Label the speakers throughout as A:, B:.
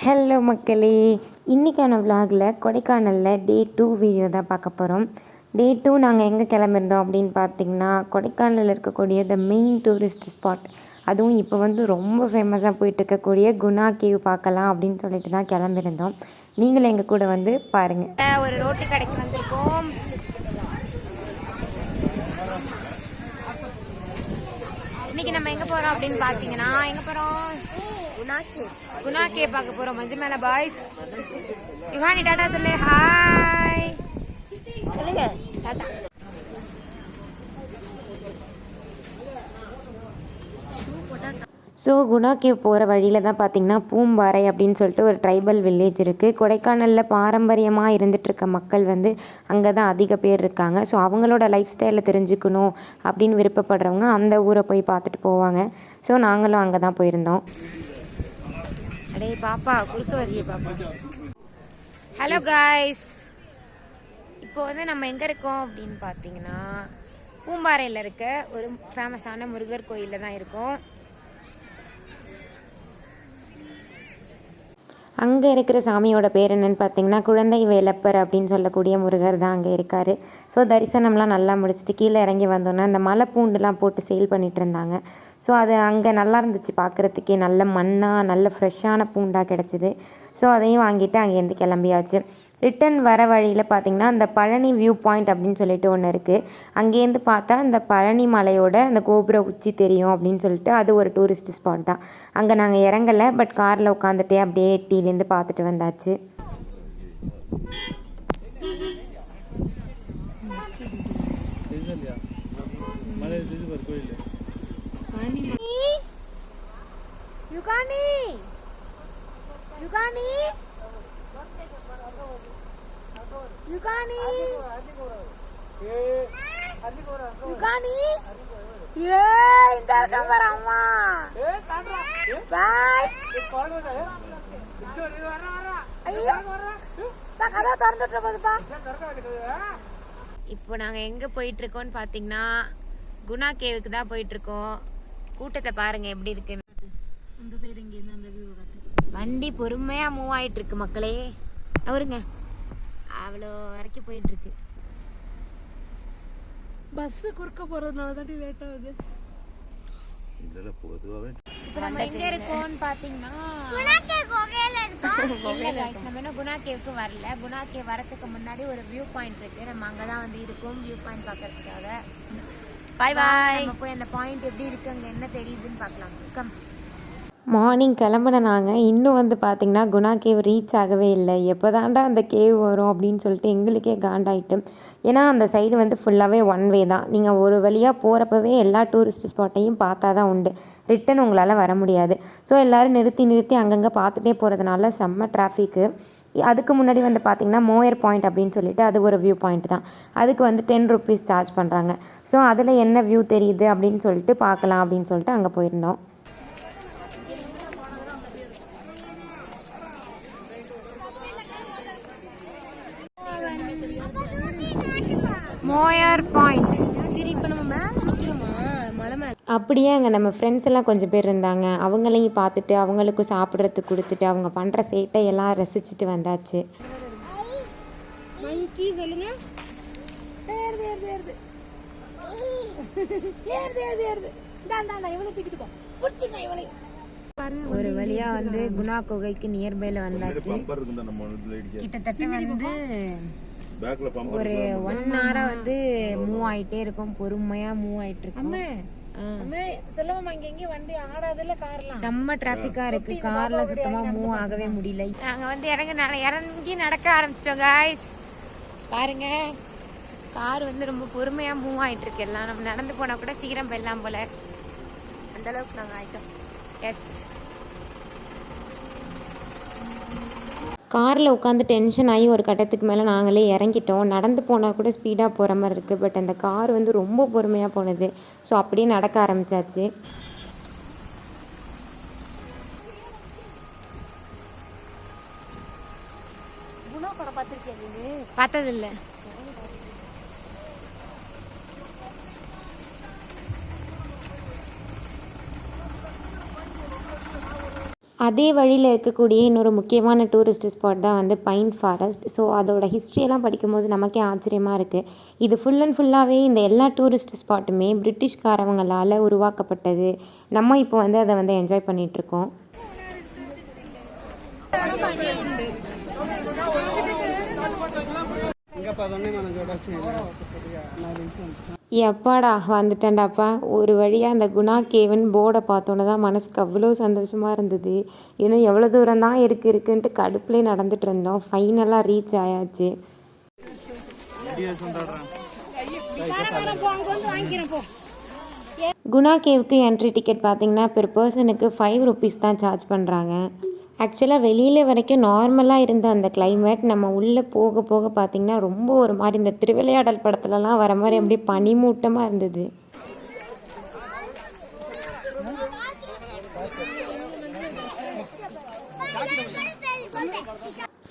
A: Hello மக்களே இன்றைக்கான விலாகில் கொடைக்கானலில் டே டூ வீடியோ தான் பார்க்க போகிறோம் டே டூ நாங்கள் எங்கே கிளம்பிருந்தோம் அப்படின்னு பார்த்தீங்கன்னா கொடைக்கானலில் இருக்கக்கூடிய த மெயின் டூரிஸ்ட் ஸ்பாட் அதுவும் இப்போ வந்து ரொம்ப ஃபேமஸாக போயிட்டு இருக்கக்கூடிய குணா கேவ் பார்க்கலாம் அப்படின்னு சொல்லிட்டு தான் கிளம்பியிருந்தோம். நீங்களும் எங்கள் கூட வந்து பாருங்கள்
B: ஒரு ரோட்டு கடைக்கு வந்திருக்கோம். இன்னைக்கு நம்ம எங்கே போகிறோம் அப்படின்னு பார்த்தீங்கன்னா எங்கே போகிறோம் குணாக்கே. குணாக்கே பார்க்க போறோம். மஞ்சு மேல பாய்ஸ் யுகானி டாடா சொல்லு. ஹாய் சொல்லுங்க. டாடா.
A: ஸோ குணா கேவ் போகிற வழியில் தான் பார்த்தீங்கன்னா பூம்பாறை அப்படின்னு சொல்லிட்டு ஒரு ட்ரைபல் வில்லேஜ் இருக்குது கொடைக்கானலில் பாரம்பரியமாக இருந்துகிட்ருக்க மக்கள் வந்து அங்கே தான் அதிக பேர் இருக்காங்க. ஸோ அவங்களோட லைஃப் ஸ்டைலை தெரிஞ்சுக்கணும் அப்படின்னு விருப்பப்படுறவங்க அந்த ஊரை போய் பார்த்துட்டு போவாங்க. ஸோ நாங்களும் அங்கே தான் போயிருந்தோம்.
B: அடே பாப்பா குறுக்க வரையே பாப்பா. ஹலோ காய்ஸ் இப்போ வந்து நம்ம எங்க இருக்கோம் அப்படின்னு பார்த்தீங்கன்னா பூம்பாறையில் இருக்க ஒரு ஃபேமஸான முருகர் கோயிலில் தான் இருக்கோம்.
A: அங்கே இருக்கிற சாமியோட பேர் என்னன்னு பார்த்தீங்கன்னா குழந்தை வேலப்பர் அப்படின்னு சொல்லக்கூடிய முருகர் தான் அங்கே இருக்கார். ஸோ தரிசனம்லாம் நல்லா முடிச்சுட்டு கீழே இறங்கி வந்தோன்னே அந்த மலை பூண்டுலாம் போட்டு சேல் பண்ணிட்டு இருந்தாங்க. ஸோ அது அங்கே நல்லா இருந்துச்சு பார்க்குறதுக்கே நல்ல மண்ணாக நல்ல ஃப்ரெஷ்ஷான பூண்டாக கிடச்சிது. ஸோ அதையும் வாங்கிட்டு அங்கேருந்து கிளம்பியாச்சு. ரிட்டன் வர வழியில் பார்த்திங்கன்னா அந்த பழனி வியூ பாயிண்ட் அப்படின்னு சொல்லிட்டு ஒன்று இருக்குது அங்கேருந்து பார்த்தா அந்த பழனி மலையோட அந்த கோபுர உச்சி தெரியும் அப்படின்னு சொல்லிட்டு அது ஒரு டூரிஸ்ட் ஸ்பாட் தான். அங்கே நாங்கள் இறங்கலை பட் காரில் உட்காந்துட்டே அப்படியே எட்டிலேருந்து பார்த்துட்டு வந்தாச்சு.
B: யுகானி யுகானி யுகானி யுகானி ஏ இந்த இருக்க பாரு அம்மா. பாய். ஐயோ. பா கதவை திறந்துட்டு போதுப்பா இப்போ நாங்கள் எங்கே போயிட்டு இருக்கோம்னு பார்த்தீங்கன்னா குணா கேவுக்கு தான் போயிட்டு இருக்கோம். கூட்டத்தை பாருங்க எப்படி இருக்குன்னு வண்டி பொறுமையா மூவ் ஆயிட்டு இருக்கு மக்களே. அவருங்க. அவ்வளோ வரைக்கும் போயிட்டு இருக்கு
C: பஸ் குறுக்க போறதுனால தான் லேட் ஆகுது.
B: இப்போ நம்ம எங்க இருக்கோம்னு பாத்தீங்கன்னா இல்ல guys நம்ம இன்னும் குணா கேவுக்கு வரல. குணா கேவ் வரதுக்கு முன்னாடி ஒரு வியூ பாயிண்ட் இருக்கு. நம்ம அங்கதான் வந்து இருக்கோம் வியூ பாயிண்ட் பார்க்கறதுக்காக. பாய் பாய் நம்ம போய் அந்த பாயிண்ட் எப்படி இருக்கு அங்க என்ன தெரியுதுன்னு பார்க்கலாம். கம்
A: மார்னிங் கிளம்புன நாங்கள் இன்னும் வந்து பார்த்திங்கன்னா குணா கேவ் ரீச் ஆகவே இல்லை. எப்போ தாண்டா அந்த கேவ் வரும் அப்படின்னு சொல்லிட்டு எங்களுக்கே காண்டாயிட்டு. ஏன்னா அந்த சைடு வந்து ஃபுல்லாகவே ஒன் வே தான். நீங்கள் ஒரு வழியாக போகிறப்பவே எல்லா டூரிஸ்ட் ஸ்பாட்டையும் பார்த்தா தான் உண்டு. ரிட்டன் உங்களால் வர முடியாது. ஸோ எல்லோரும் நிறுத்தி நிறுத்தி அங்கங்கே பார்த்துட்டே போகிறதுனால செம்ம டிராஃபிக்கு அதுக்கு முன்னாடி வந்து பார்த்திங்கன்னா மோயர் பாயிண்ட் அப்படின்னு சொல்லிட்டு அது ஒரு வியூ பாயிண்ட் தான். அதுக்கு வந்து டென் ருபீஸ் சார்ஜ் பண்ணுறாங்க ஸோ அதில் என்ன வியூ தெரியுது அப்படின்னு சொல்லிட்டு பார்க்கலாம் அப்படின்னு சொல்லிட்டு அங்கே போயிருந்தோம்.
B: Moir point. சரி இப்போ நம்ம மேலே
A: அப்படியே அங்கே நம்ம ஃப்ரெண்ட்ஸ் எல்லாம் கொஞ்சம் பேர் இருந்தாங்க. அவங்களையும் பார்த்துட்டு அவங்களுக்கும் சாப்பிட்றதுக்கு கொடுத்துட்டு அவங்க பண்ணுற சேட்டையெல்லாம் ரசிச்சுட்டு வந்தாச்சு.
C: சொல்லுங்க.
B: ஒரு வழியா வந்து குணா குகைக்கு நியர்பைல வந்தாச்சு. கிட்டத்தட்ட வந்து ஒரு ஒன் ஹவரா வந்து மூவ் ஆயிட்டே இருக்கும். பொறுமையா மூவ் ஆயிட்டு இருக்கும். செம்ம டிராஃபிக்கா இருக்கு. கார்ல சுத்தமா மூவ் ஆகவே முடியல. நாங்க வந்து இறங்க இறங்கி நடக்க ஆரம்பிச்சிட்டோம் காய்ஸ் பாருங்க. கார் வந்து ரொம்ப பொறுமையா மூவ் ஆயிட்டு இருக்கு எல்லாம் நம்ம நடந்து போனா கூட சீக்கிரம் போயிடலாம் போல. அந்த அளவுக்கு நாங்க ஆயிட்டோம். எஸ்
A: காரில் உட்காந்து டென்ஷன் ஆகி ஒரு கட்டத்துக்கு மேலே நாங்களே இறங்கிட்டோம். நடந்து போனால் கூட ஸ்பீடாக போகிற மாதிரி இருக்குது பட் அந்த கார் வந்து ரொம்ப பொறுமையாக போனது. ஸோ அப்படியே நடக்க
C: நீ
B: பார்த்ததில்ல.
A: அதே வழியில் இருக்கக்கூடிய இன்னொரு முக்கியமான டூரிஸ்ட் ஸ்பாட் தான் வந்து பைன் ஃபாரஸ்ட் ஸோ அதோட ஹிஸ்ட்ரியெல்லாம் படிக்கும்போது நமக்கே ஆச்சரியமாக இருக்குது இது ஃபுல் அண்ட் ஃபுல்லாகவே இந்த எல்லா டூரிஸ்ட் ஸ்பாட்டுமே பிரிட்டிஷ்காரவங்களால் உருவாக்கப்பட்டது. நம்ம இப்போ வந்து அதை வந்து என்ஜாய் பண்ணிகிட்ருக்கோம் எப்பாடா வந்துட்டேன்டாப்பா. ஒரு வழியாக அந்த குணா கேவன் போர்டை பார்த்தோன்னே தான் மனசுக்கு அவ்வளோ சந்தோஷமாக இருந்தது. இன்னும் எவ்வளோ தூரம் தான் இருக்கு இருக்குன்ட்டு கடுப்புலேயே நடந்துட்டு இருந்தோம். ஃபைனலாக ரீச் ஆயாச்சு. குணா கேவுக்கு என்ட்ரி டிக்கெட் பார்த்தீங்கன்னா பெர் பர்சனுக்கு ஃபைவ் ருபீஸ் தான் சார்ஜ் பண்ணுறாங்க ஆக்சுவலாக வெளியில் வரைக்கும் நார்மலாக இருந்த அந்த கிளைமேட் நம்ம உள்ளே போக போக பார்த்திங்கன்னா ரொம்ப ஒரு மாதிரி இந்த திருவிளையாடல் படத்துலலாம் வர மாதிரி அப்படியே பனிமூட்டமாக இருந்தது.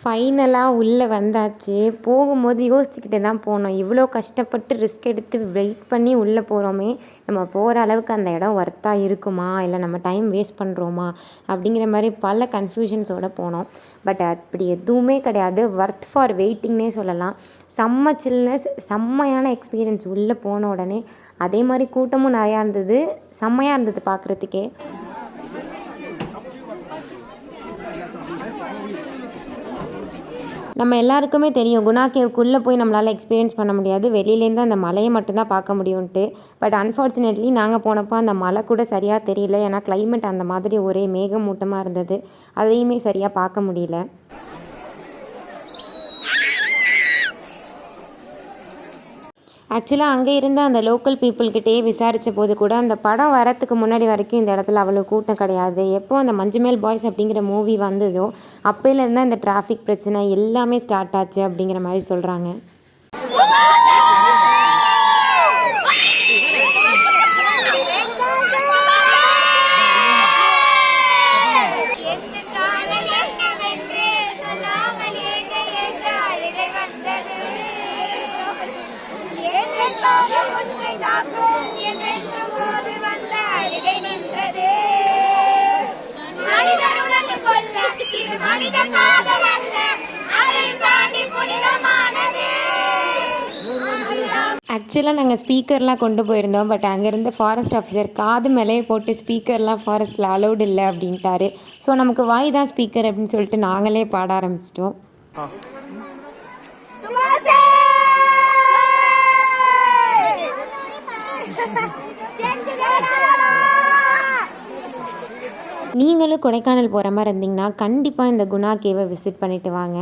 A: ஃபைனலாக உள்ளே வந்தாச்சு. போகும்போது யோசிச்சுக்கிட்டு தான் போனோம். இவ்வளோ கஷ்டப்பட்டு ரிஸ்க் எடுத்து வெயிட் பண்ணி உள்ளே போகிறோமே நம்ம போகிற அளவுக்கு அந்த இடம் ஒர்த்தாக இருக்குமா? இல்லை நம்ம டைம் வேஸ்ட் பண்ணுறோமா அப்படிங்கிற மாதிரி பல கன்ஃபியூஷன்ஸோடு போனோம். பட் அப்படி எதுவுமே கிடையாது. ஒர்த் ஃபார் வெயிட்டிங்னே சொல்லலாம். செம்ம சில்னஸ் செம்மையான எக்ஸ்பீரியன்ஸ் உள்ளே போன உடனே அதே மாதிரி கூட்டமும் நிறையா இருந்தது. செம்மையாக இருந்தது பார்க்குறதுக்கே. நம்ம எல்லாருக்குமே தெரியும் குணா கேவுக்குள்ளே போய் நம்மளால் எக்ஸ்பீரியன்ஸ் பண்ண முடியாது. வெளியிலேருந்து அந்த மலையை மட்டும்தான் பார்க்க முடியும்ன்ட்டு. பட் அன்ஃபார்ச்சுனேட்லி நாங்கள் போனப்போ அந்த மலை கூட சரியாக தெரியல. ஏன்னா கிளைமேட் அந்த மாதிரி ஒரே மேகமூட்டமாக இருந்தது. அதையுமே சரியாக பார்க்க முடியல. ஆக்சுவலாக அங்கே இருந்த அந்த லோக்கல் பீப்புள்கிட்டயே விசாரித்த போது கூட அந்த படம் வரத்துக்கு முன்னாடி வரைக்கும் இந்த இடத்துல அவ்வளோ கூட்டம் கிடையாது எப்போ அந்த மஞ்சுமேல் பாய்ஸ் அப்படிங்கிற மூவி வந்ததோ அப்போலேருந்து இந்த டிராஃபிக் பிரச்சனை எல்லாமே ஸ்டார்ட் ஆச்சு அப்படிங்கிற மாதிரி சொல்கிறாங்க
B: Yeah.
A: ஆக்சுவலாக நாங்கள் ஸ்பீக்கர்லாம் கொண்டு போயிருந்தோம் பட் அங்கேருந்து ஃபாரஸ்ட் ஆஃபீஸர் காது மேலேயே போட்டு ஸ்பீக்கர்லாம் ஃபாரஸ்ட்டில் அலௌடு இல்லை அப்படின்ட்டாரு. ஸோ நமக்கு வாய் தான் ஸ்பீக்கர் அப்படின்னு சொல்லிட்டு நாங்களே பாட ஆரம்பிச்சிட்டோம். நீங்களும் கொடைக்கானல் போகிற மாதிரி இருந்தீங்கன்னா கண்டிப்பாக இந்த குணா கேவை விசிட் பண்ணிட்டு வாங்க.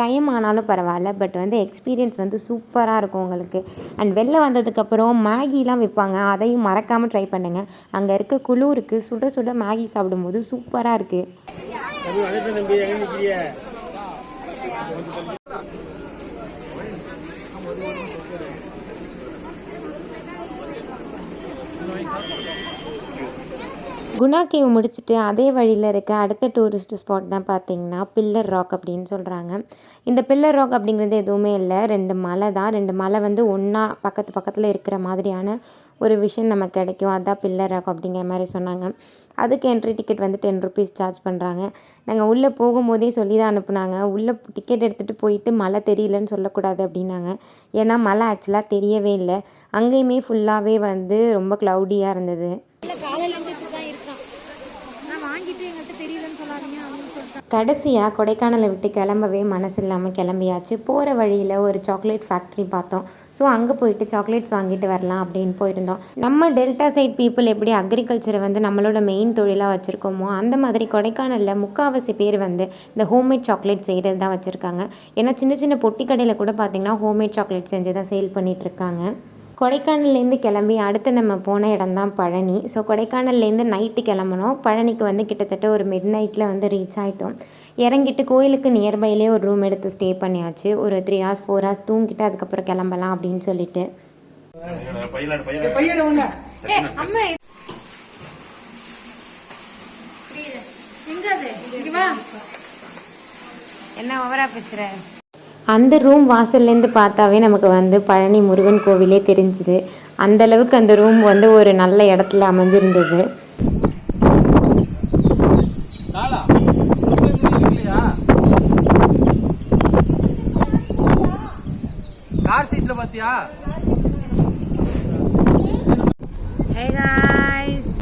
A: டைம் ஆனாலும் பரவாயில்ல பட் வந்து எக்ஸ்பீரியன்ஸ் வந்து சூப்பராக இருக்கும் உங்களுக்கு. அண்ட் வெளில வந்ததுக்கப்புறம் மேகிலாம் விற்பாங்க அதையும் மறக்காமல் ட்ரை பண்ணுங்கள் அங்கே இருக்க குளூருக்கு சுட சுட மேகி சாப்பிடும்போது சூப்பராக இருக்குது குணா கேவ் முடிச்சுட்டு அதே வழியில் இருக்க அடுத்த டூரிஸ்ட் ஸ்பாட் தான் பார்த்தீங்கன்னா பில்லர் ராக் அப்படின்னு சொல்கிறாங்க இந்த பில்லர் ராக் அப்படிங்கிறது எதுவுமே இல்லை. ரெண்டு மலை தான். ரெண்டு மலை வந்து ஒன்றா பக்கத்து பக்கத்தில் இருக்கிற மாதிரியான ஒரு விஷயம் நமக்கு கிடைக்கும். அதான் பில்லர் ராக் அப்படிங்கிற மாதிரி சொன்னாங்க. அதுக்கு என்ட்ரி டிக்கெட் வந்து டென் ருபீஸ் சார்ஜ் பண்ணுறாங்க நாங்கள் உள்ளே போகும்போதே சொல்லி தான் அனுப்புனாங்க. உள்ளே டிக்கெட் எடுத்துகிட்டு போயிட்டு மழை தெரியலன்னு சொல்லக்கூடாது அப்படின்னாங்க. ஏன்னா மழை ஆக்சுவலாக தெரியவே இல்லை. அங்கேயுமே ஃபுல்லாகவே வந்து ரொம்ப க்ளவுடியாக இருந்தது
C: இல்ல காலையில இருந்து இப்படி தான் இருக்கான் நான் வாங்கிட்டு எங்கள்கிட்ட தெரியலன்னு சொல்லாதீங்க அப்படின்னு சொல்லிட்டேன்
A: கடைசியாக கொடைக்கானலை விட்டு கிளம்பவே மனசு இல்லாமல் கிளம்பியாச்சு. போகிற வழியில் ஒரு சாக்லேட் ஃபேக்ட்ரி பார்த்தோம். ஸோ அங்கே போயிட்டு சாக்லேட்ஸ் வாங்கிட்டு வரலாம் அப்படின்னு போயிருந்தோம். நம்ம டெல்டா சைட் பீப்புள் எப்படி அக்ரிகல்ச்சரை வந்து நம்மளோட மெயின் தொழிலாக வச்சுருக்கோமோ அந்த மாதிரி கொடைக்கானலில் முக்கால்வாசி பேர் வந்து இந்த ஹோம்மேட் சாக்லேட் செய்கிறது தான் வச்சுருக்காங்க. ஏன்னா சின்ன சின்ன பொட்டி கடையில் கூட பார்த்திங்கன்னா ஹோம்மேட் சாக்லேட் செஞ்சு தான் சேல் பண்ணிகிட்ருக்காங்க இருக்காங்க. கொடைக்கானல்லேருந்து கிளம்பி அடுத்து நம்ம போன இடம் தான் பழனி. ஸோ கொடைக்கானல்லேருந்து நைட்டு கிளம்புனோம். பழனிக்கு வந்து கிட்டத்தட்ட ஒரு மிட் நைட்டில் வந்து ரீச் ஆகிட்டோம் இறங்கிட்டு கோயிலுக்கு நியர்பைலே ஒரு ரூம் எடுத்து ஸ்டே பண்ணியாச்சு. ஒரு த்ரீ ஹவர்ஸ் ஃபோர் ஹவர்ஸ் தூங்கிட்டு அதுக்கப்புறம் கிளம்பலாம் அப்படின்னு சொல்லிட்டு.
B: என்ன ஓவரா பேசுற
A: அந்த ரூம் வாசல்லேருந்து பார்த்தாவே நமக்கு வந்து பழனி முருகன் கோவிலே தெரிஞ்சுது. அந்தளவுக்கு அந்த ரூம் வந்து ஒரு நல்ல இடத்துல அமைஞ்சிருந்தது.
B: கார் சீட்ல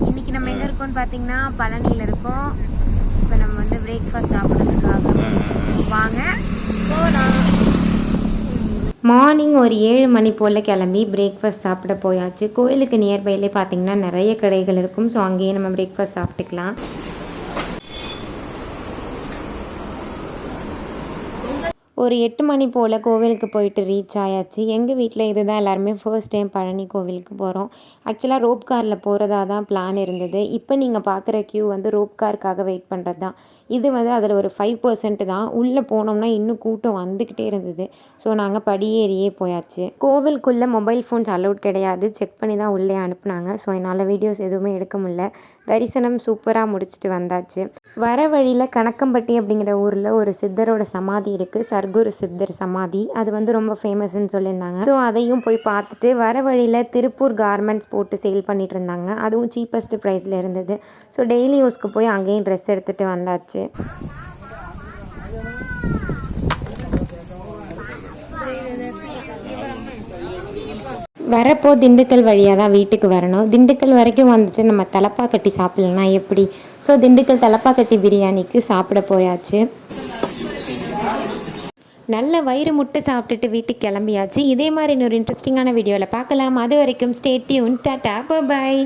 B: இன்னைக்கு நம்ம எங்க இருக்கோம்னு பாத்தீங்கன்னா பழனியில இருக்கோம். இப்போ நம்ம வந்து பிரேக்ஃபாஸ்ட் சாப்பிட்றதுக்காக வாங்க போகலாம்
A: மார்னிங் ஒரு ஏழு மணி போல் கிளம்பி பிரேக்ஃபாஸ்ட் சாப்பிட போயாச்சு. கோயிலுக்கு நியர்பைலே பார்த்தீங்கன்னா நிறைய கடைகள் இருக்கும். ஸோ அங்கேயே நம்ம பிரேக்ஃபாஸ்ட் சாப்பிட்டுக்கலாம். ஒரு எட்டு மணி போல் கோவிலுக்கு போயிட்டு ரீச் ஆயாச்சு. எங்கள் வீட்டில் இதுதான் எல்லாருமே ஃபர்ஸ்ட் டைம் பழனி கோவிலுக்கு போகிறோம் ஆக்சுவலாக ரோப் காரில் போகிறதா தான் பிளான் இருந்தது. இப்போ நீங்கள் பார்க்குற க்யூ வந்து ரோப் காருக்காக வெயிட் பண்ணுறது தான் இது வந்து அதில் ஒரு ஃபைவ் பர்சன்ட் தான். உள்ளே போனோம்னா இன்னும் கூட்டம் வந்துக்கிட்டே இருந்தது. ஸோ நாங்கள் படியேறியே போயாச்சு. கோவிலுக்குள்ளே மொபைல் ஃபோன்ஸ் அலௌட் கிடையாது. செக் பண்ணி தான் உள்ளே அனுப்புனாங்க. ஸோ என்னால் வீடியோஸ் எதுவுமே எடுக்க முடியல. தரிசனம் சூப்பராக முடிச்சுட்டு வந்தாச்சு. வர வழியில் கணக்கம்பட்டி அப்படிங்கிற ஊரில் ஒரு சித்தரோட சமாதி இருக்குது சர்க்குரு சித்தர் சமாதி. அது வந்து ரொம்ப ஃபேமஸ்ன்னு சொல்லியிருந்தாங்க. ஸோ அதையும் போய் பார்த்துட்டு வர வழியில் திருப்பூர் கார்மெண்ட்ஸ் போட்டு சேல் பண்ணிட்டு இருந்தாங்க. அதுவும் சீப்பஸ்ட் ப்ரைஸில் இருந்தது. ஸோ டெய்லி யூஸ்க்கு போய் அங்கேயும் ட்ரெஸ் எடுத்துகிட்டு வந்தாச்சு. வரப்போ திண்டுக்கல் வழியாக தான் வீட்டுக்கு வரணும். திண்டுக்கல் வரைக்கும் வந்துட்டு நம்ம தலப்பாக்கட்டி சாப்பிட்லனா எப்படி? ஸோ திண்டுக்கல் தலப்பாக்கட்டி பிரியாணிக்கு சாப்பிட போயாச்சு. நல்ல வயிறு முட்டை சாப்பிட்டுட்டு வீட்டுக்கு கிளம்பியாச்சு. இதே மாதிரி இன்னொரு இன்ட்ரெஸ்டிங்கான வீடியோவில் பார்க்கலாம். அது வரைக்கும் ஸ்டே டியூன் டாட்டா பாய்